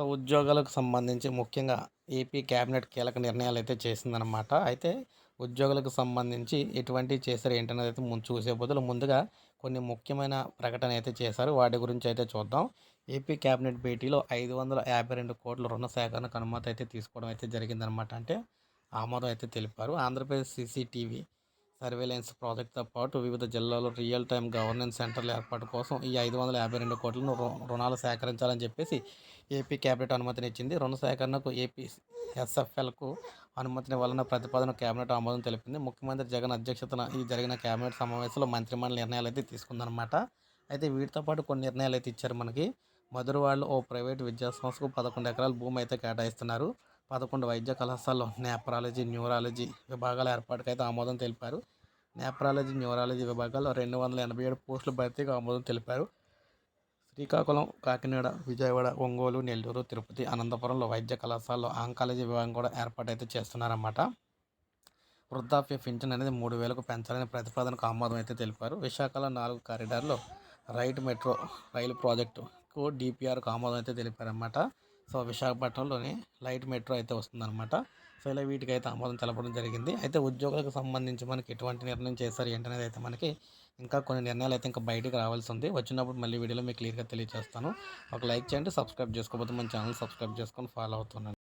So ఉద్యోగాలకు సంబంధించి ముఖ్యంగా ఏపీ క్యాబినెట్ కీలక నిర్ణయాలు అయితే చేసిందనమాట అయితే ఉద్యోగులకు సంబంధించి ఎటువంటివి చేశారు ఏంటనేది అయితే ముందు చూసే బదులు ముందుగా కొన్ని ముఖ్యమైన ప్రకటన అయితే చేశారు. వాటి గురించి అయితే చూద్దాం. ఏపీ క్యాబినెట్ భేటీలో ఐదు వందల యాభై రెండు కోట్ల రుణ సేకరణకు అనుమతి అయితే తీసుకోవడం అయితే జరిగిందనమాట అంటే ఆమోదం అయితే తెలిపారు. ఆంధ్రప్రదేశ్ సీసీటీవీ సర్వేలెన్స్ ప్రాజెక్ట్తో పాటు వివిధ జిల్లాల్లో రియల్ టైం గవర్నెన్స్ సెంటర్ల ఏర్పాటు కోసం ఈ ఐదు వందల యాభై రెండు కోట్లను రు- రుణాలు సేకరించాలని చెప్పేసి ఏపీ కేబినెట్ అనుమతినిచ్చింది రుణ సేకరణకు ఏపీ ఎస్ఎఫ్ఎల్కు అనుమతినివ్వాలన్న ప్రతిపాదన కేబినెట్ ఆమోదం తెలిపింది. ముఖ్యమంత్రి జగన్ అధ్యక్షతన ఈ జరిగిన కేబినెట్ సమావేశంలో మంత్రిమండలి నిర్ణయాలు అయితే తీసుకుందనమాట అయితే వీటితో పాటు కొన్ని నిర్ణయాలు అయితే ఇచ్చారు మనకి. మధురవాడలో ఓ ప్రైవేట్ విద్యాసంస్థకు పదకొండు ఎకరాల భూమి అయితే కేటాయిస్తున్నారు. పదకొండు వైద్య కళాశాలలో నేప్రాలజీ న్యూరాలజీ విభాగాల ఏర్పాటుకైతే ఆమోదం తెలిపారు. నేప్రాలజీ న్యూరాలజీ విభాగాల్లో రెండు వందల ఎనభై ఏడు పోస్టుల భర్తీకి ఆమోదం తెలిపారు. శ్రీకాకుళం కాకినాడ విజయవాడ ఒంగోలు నెల్లూరు తిరుపతి అనంతపురంలో వైద్య కళాశాలలో ఆంకాలజీ విభాగం కూడా ఏర్పాటైతే చేస్తున్నారన్నమాట. వృద్ధాప్య పింఛన్ అనేది మూడు వేలకు పెంచాలని ప్రతిపాదనకు ఆమోదం అయితే తెలిపారు. విశాఖలో నాలుగు కారిడార్లో రైట్ మెట్రో రైలు ప్రాజెక్టుకు డిపిఆర్కు ఆమోదం అయితే తెలిపారన్నమాట. సో విశాఖపట్నంలోని లైట్ మెట్రో అయితే వస్తుందన్నమాట. సో ఇలా వీటికి అయితే ఆమోదం తెలపడం జరిగింది. అయితే ఉద్యోగులకు సంబంధించి మనకి ఎటువంటి నిర్ణయం చేశారు ఏంటనేది అయితే మనకి ఇంకా కొన్ని నిర్ణయాలు అయితే ఇంకా బయటకు రావాల్సి ఉంది. వచ్చినప్పుడు మళ్ళీ వీడియోలో మీకు క్లియర్గా తెలియజేస్తాను. ఒక లైక్ చేయండి సబ్స్క్రైబ్ చేసుకోకపోతే మన ఛానల్ సబ్స్క్రైబ్ చేసుకొని ఫాలో అవుతున్నాను